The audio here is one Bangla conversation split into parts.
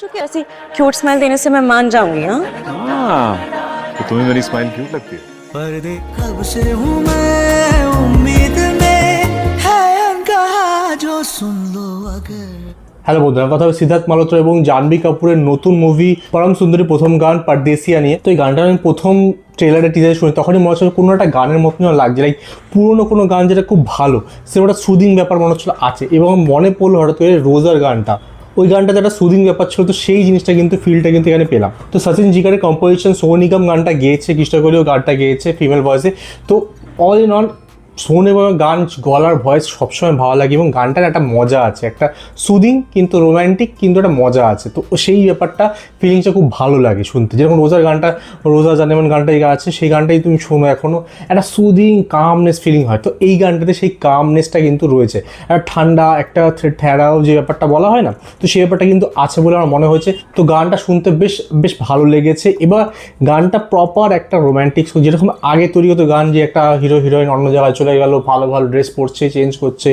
चुके ऐसी क्यूट स्माइल देने से मैं मान जाऊंगी हाँ हाँ तो तुम्हें मेरी स्माइल क्यूट लगती है पर्दे कब से हूँ मैं उम्मीद में है अनकहा जो सुन लो अगर হ্যালো বন্ধুরা কথা হবে সিদ্ধার্থ মালহোত্রা এবং জাহ্নবী কাপুরের নতুন মুভি পরম সুন্দরী প্রথম গান পারদেসিয়া নিয়ে তো এই গানটা আমি প্রথম ট্রেলারে টিজারে শুনি তখনই মনে হচ্ছিল কোনো একটা গানের মতন যেন লাগছে লাইক পুরোনো কোনো গান যেটা খুব ভালো সেটা সুদিং ব্যাপার মনে হচ্ছিল আছে এবং মনে পড়লো হঠাৎ করে রোজার গানটা ওই গানটাতে একটা সুদিন ব্যাপার ছিল, তো সেই জিনিসটা কিন্তু ফিলটা কিন্তু এখানে পেলাম। তো সচিন জিগারের কম্পোজিশন সোনিগম নিগম গানটা গেয়েছে কৃষ্ণ কোহলিও গানটা গেয়েছে ফিমেল ভয়েসে তো অল ইন অল শোন এবং গান গলার ভয়েস সবসময় ভালো লাগে এবং গানটার একটা মজা আছে, একটা সুদিং কিন্তু রোম্যান্টিক কিন্তু একটা মজা আছে। তো সেই ব্যাপারটা ফিলিংসটা খুব ভালো লাগে শুনতে। যেরকম রোজার গানটা, রোজা জানেমন এই আছে, সেই গানটাই তুমি শোনো এখনও একটা সুদিং কামনেস ফিলিং হয়। তো এই গানটাতে সেই কামনেসটা কিন্তু রয়েছে। একটা ঠান্ডা, একটা ঠেরাও যে ব্যাপারটা বলা হয় না, তো সেই ব্যাপারটা কিন্তু আছে বলে আমার মনে হয়েছে। তো গানটা শুনতে বেশ বেশ ভালো লেগেছে। এবার গানটা প্রপার একটা রোম্যান্টিক যেরকম আগে তৈরি হতো গান যে একটা হিরো হিরোইন অন্য জায়গায় চলে গেল, ভালো ভালো ড্রেস পরছে চেঞ্জ করছে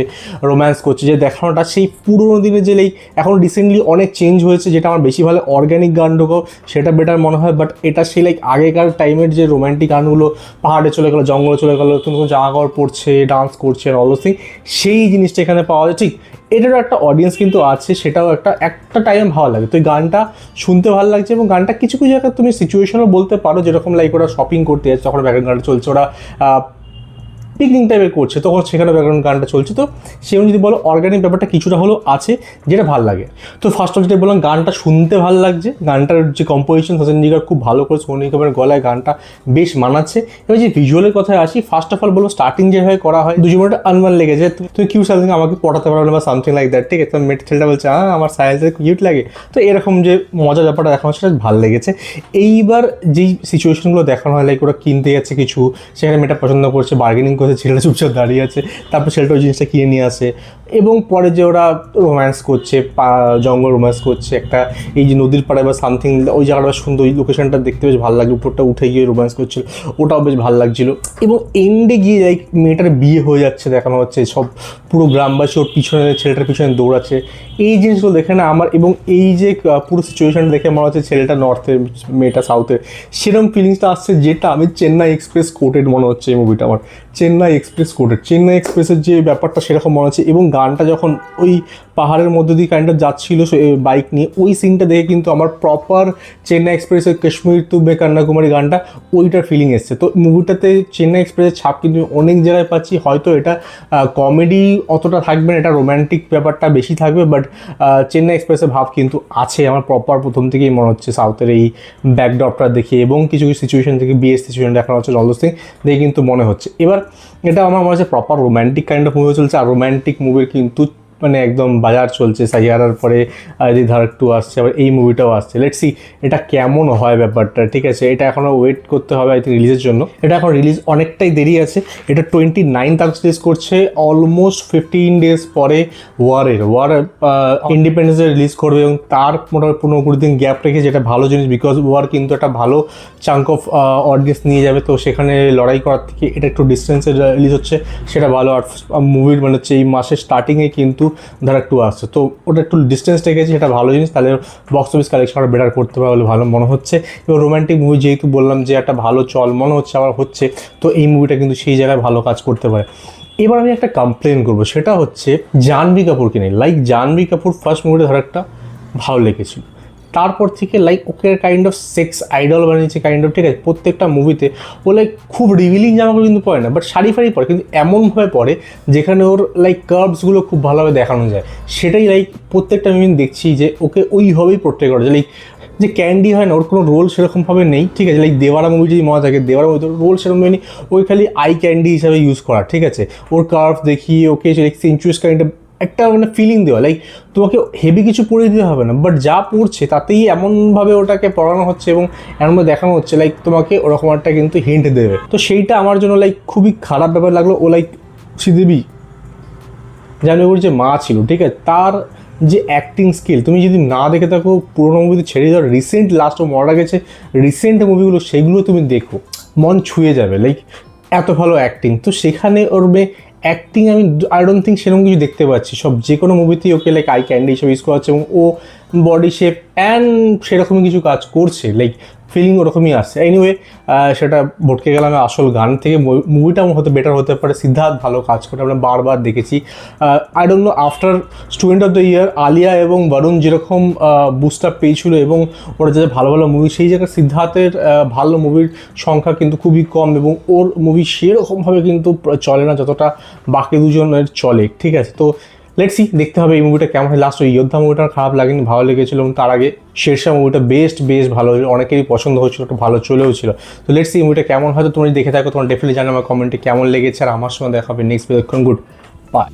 রোম্যান্স করছে, যে দেখানোটা সেই পুরোনো দিনে যে এখন রিসেন্টলি অনেক চেঞ্জ হয়েছে, যেটা আমার বেশি ভালো অর্গ্যানিক গান সেটা বেটার মনে হয় বাট এটা সেই লাইক আগেকার টাইমের যে রোম্যান্টিক গানগুলো, পাহাড়ে চলে গেলো, জঙ্গলে চলে গেলো, নতুন নতুন জামা কাপড় পরছে ডান্স করছে অল থিং সেই জিনিসটা এখানে পাওয়া যায়। ঠিক এটারও একটা অডিয়েন্স কিন্তু আছে, সেটাও একটা একটা টাইম ভালো লাগে। তো এই গানটা শুনতে ভালো লাগছে, এবং গানটা কিছু কিছু জায়গায় তুমি সিচুয়েশনও বলতে পারো, যেরকম লাইক ওরা শপিং করতে যাচ্ছে, তখন ব্যাকগ্রাউন্ড গানটা চলছে, ওরা পিকনিক টাইপের করছে, তখন সেখানে ব্যাকগ্রাউন্ড গানটা চলছে। তো সেরকম যদি বলো অর্গানিক ব্যাপারটা কিছুটা হলেও আছে, যেটা ভালো লাগে। তো ফার্স্ট অফ যেটা বললাম, গানটা শুনতে ভালো লাগছে। গানটার যে কম্পোজিশন সচিন জিগার খুব ভালো করে সোনি কাপুরের গলায় গানটা বেশ মানাচ্ছে। এবার যে ভিজুয়ালের কথায় আসি ফার্স্ট অফ অল বলব স্টার্টিং যেভাবে করা হয় দুজন মিনিট আনমান লেগে যায়। তুমি কিউ সামথিং আমাকে পটাতে পারবে না বা সামথিং লাইক দ্যাট ঠিক আছে? মেট ছেলেটা বলছে হ্যাঁ আমার সাইজে কিউট লাগে। তো এরকম যে মজার ব্যাপারটা দেখানো সেটা ভালো লেগেছে। এইবার যেই সিচুয়েশনগুলো দেখানো হয় লাইক ওরা কিনতে যাচ্ছে কিছু, সেখানে মেয়েটা পছন্দ করছে বার্গেনিং করছে ছেলেটা চুপচাপ দাঁড়িয়ে আছে তারপর ছেলেটা ওই জিনিসটা কিনে নিয়ে আসে। এবং পরে যে ওরা রোম্যান্স করছে জঙ্গল রোম্যান্স করছে, একটা এই যে নদীর পাড়ে বা সামথিং ওই জায়গাটা সুন্দর ওই লোকেশনটা দেখতে বেশ ভালো লাগে উপরটা উঠে গিয়ে রোম্যান্স করছিল, ওটাও বেশ ভালো লাগছিল। এবং এন্ডে গিয়ে লাইক মেয়েটার বিয়ে হয়ে যাচ্ছে, দেখানো হচ্ছে, সব পুরো গ্রামবাসী ওর পিছনে, ছেলেটার পিছনে দৌড়াচ্ছে। এই জিনিসগুলো দেখে না আমার, এবং এই যে পুরো সিচুয়েশনটা দেখে মনে হচ্ছে ছেলেটা নর্থের মেয়েটা সাউথের সেরকম ফিলিংসটা আসছে যেটা আমি চেন্নাই এক্সপ্রেস কোটেড মনে হচ্ছে এই মুভিটা আমার। চেন্নাই এক্সপ্রেস কোটেড চেন্নাই এক্সপ্রেসের যে ব্যাপারটা সেরকম মনে হচ্ছে, এবং গানটা যখন ওই পাহাড়ের মধ্যে দিয়ে কাইন্ড যাচ্ছিল বাইক নিয়ে। ওই সিনটা দেখে কিন্তু আমার প্রপার চেন্নাই এক্সপ্রেসের কাশ্মীর তু বে কন্যাকুমারী গানটা, ওইটার ফিলিং এসছে। তো মুভিটাতে চেন্নাই এক্সপ্রেসের ছাপ কিন্তু অনেক জায়গায় পাচ্ছি, হয়তো এটা কমেডি অতটা থাকবে না, এটা রোম্যান্টিক ব্যাপারটা বেশি থাকবে বাট চেন্নাই এক্সপ্রেসের ভাব কিন্তু আছে। আমার প্রপার প্রথম থেকেই মনে হচ্ছে সাউথের এই ব্যাকড্রপটা দেখে এবং কিছু কিছু সিচুয়েশন থেকে বিয়ের সিচুয়েশন দেখানো হচ্ছে জলদর সিং দেখে কিন্তু মনে হচ্ছে। এবার, এটা আমার মনে হচ্ছে proper romantic kind of movie চলছে, আর রোম্যান্টিক মুভির কিন্তু মানে একদম বাজার চলছে, সাইয়ারার পরে ধার টু আসছে, আবার এই মুভিটাও আসছে। লেট সি এটা কেমন হয় ব্যাপারটা, ঠিক আছে? এটা এখনও ওয়েট করতে হবে আই থিঙ্ক রিলিজের জন্য। এটা এখন রিলিজ অনেকটাই দেরি আছে। এটা টোয়েন্টি নাইন আগস্ট রিলিজ করছে অলমোস্ট ফিফটিন ডেজ পরে ওয়ারের ওয়ার ইন্ডিপেন্ডেন্সে রিলিজ করবে এবং তার মোটামুটি পনেরো কুড়ি দিন গ্যাপ রেখে যেটা ভালো জিনিস বিকজ ওয়ার কিন্তু একটা ভালো চাঙ্ক অফ অডিয়েন্স নিয়ে যাবে। তো সেখানে লড়াই করার থেকে এটা একটু ডিস্টেন্সে রিলিজ হচ্ছে, সেটা ভালো। আর মুভির মানে হচ্ছে এই মাসের স্টার্টিংয়ে কিন্তু ধারা একটু আসছে। তো ওটা একটু ডিস্টেন্স রেখেছে, সেটা ভালো জিনিস। তাহলে বক্স অফিস কালেকশন বেটার করতে পারে বলে ভালো মনে হচ্ছে। এবং রোমান্টিক মুভি যেহেতু বললাম যে একটা ভালো চল, মনে হচ্ছে আবার হচ্ছে, তো এই মুভিটা কিন্তু সেই জায়গায় ভালো কাজ করতে পারে। এবার আমি একটা কমপ্লেন করব, সেটা হচ্ছে জাহ্নবী কাপুরকে নিয়ে। লাইক জাহ্নবী কাপুর ফার্স্ট মুভিটা ধর একটা ভালো লেগেছিল। তারপর থেকে like okay kind of sex idol বানিয়েছে কাইন্ড অফ ঠিক আছে? প্রত্যেকটা মুভিতে ও লাইক খুব রিভিলিং জামাগুলো কিন্তু পরে না বাট শাড়ি ফাড়ি পরে, কিন্তু এমনভাবে পরে যেখানে ওর লাইক কার্ভসগুলো খুব ভালোভাবে দেখানো যায়। সেটাই লাইক প্রত্যেকটা আমি দেখছি যে ওকে ওইভাবেই প্রোটেক্ট করা যায়। লাইক যে ক্যান্ডি হয় না, ওর কোনো রোল সেরকমভাবে নেই, ঠিক আছে? লাইক দেওয়ারা মুভি যদি মজা থাকে, দেওয়ারা মুভি রোল সেরকম নেই, ওই খালি আই ক্যান্ডি হিসাবে ইউজ করা, ঠিক আছে? ওর কার্ভ দেখিয়ে, ওকে লাইক সেঞ্চুয়াস কাইন্ড একটা মানে ফিলিং দেওয়া লাইক তোমাকে হেভি কিছু পড়ে দিতে হবে না বাট যা পড়ছে তাতেই এমনভাবে ওটাকে পড়ানো হচ্ছে এবং এমনভাবে দেখানো হচ্ছে লাইক তোমাকে ওরকম একটা কিন্তু হিন্ট দেবে। তো সেইটা আমার জন্য লাইক খুবই খারাপ ব্যাপার লাগল, ও লাইক শ্রীদেবী জানি ওর যে মা ছিল, ঠিক আছে? তার যে অ্যাক্টিং স্কিল তুমি যদি না দেখে থাকো, পুরোনো মুভিতে ছেড়ে দাও রিসেন্ট লাস্ট মরা গেছে রিসেন্ট মুভিগুলো সেগুলো তুমি দেখো, মন ছুঁয়ে যাবে লাইক এত ভালো অ্যাক্টিং তো সেখানে ওর মেয়ে অ্যাক্টিং আমি আই ডোন্ট থিঙ্ক সেরকম কিছু দেখতে পাচ্ছি। সব যে কোনো মুভিতেই ওকে লাইক আই ক্যান্ডি হিসেবে ইউজ করা হচ্ছে এবং ও বডি শেপ অ্যান্ড সেরকমই কিছু কাজ করছে লাইক ফিলিং ওরকমই আসছে। এনিওয়ে সেটা ভটকে গেলাম আসল গান থেকে। মুভিটা হয়তো বেটার হতে পারে। সিদ্ধার্থ ভালো কাজ করে, আমরা বারবার দেখেছি। I don't know after student of the year Alia এবং বরুণ যেরকম বুস্টার পেয়েছিল এবং ওরা যে ভালো ভালো মুভি সেই জায়গায় সিদ্ধার্থের ভালো মুভির সংখ্যা কিন্তু খুবই কম এবং ওর মুভি সেরকমভাবে কিন্তু চলে না, যতটা বাকি দুজনের চলে। ঠিক আছে? তো লেটস দেখতে হবে এই মুভিটা কেমন হয়। লাস্ট ওই যোদ্ধা মুভিটা খারাপ লাগেনি, ভালো লেগেছিল এবং তার আগে শেরশাহ মুভিটা বেস্ট বেস্ট ভালো অনেকেরই পছন্দ হয়েছিল, একটু ভালো চলেও ছিল। তো লেটসি এই মুভিটা কেমন হয়তো তোমরা দেখে থাকো, তোমার ডেফিনেটলি জানো আমার কমেন্টে কেমন লেগেছে। আর আমার সঙ্গে দেখা হবে নেক্সট ভিডিও গুড বাই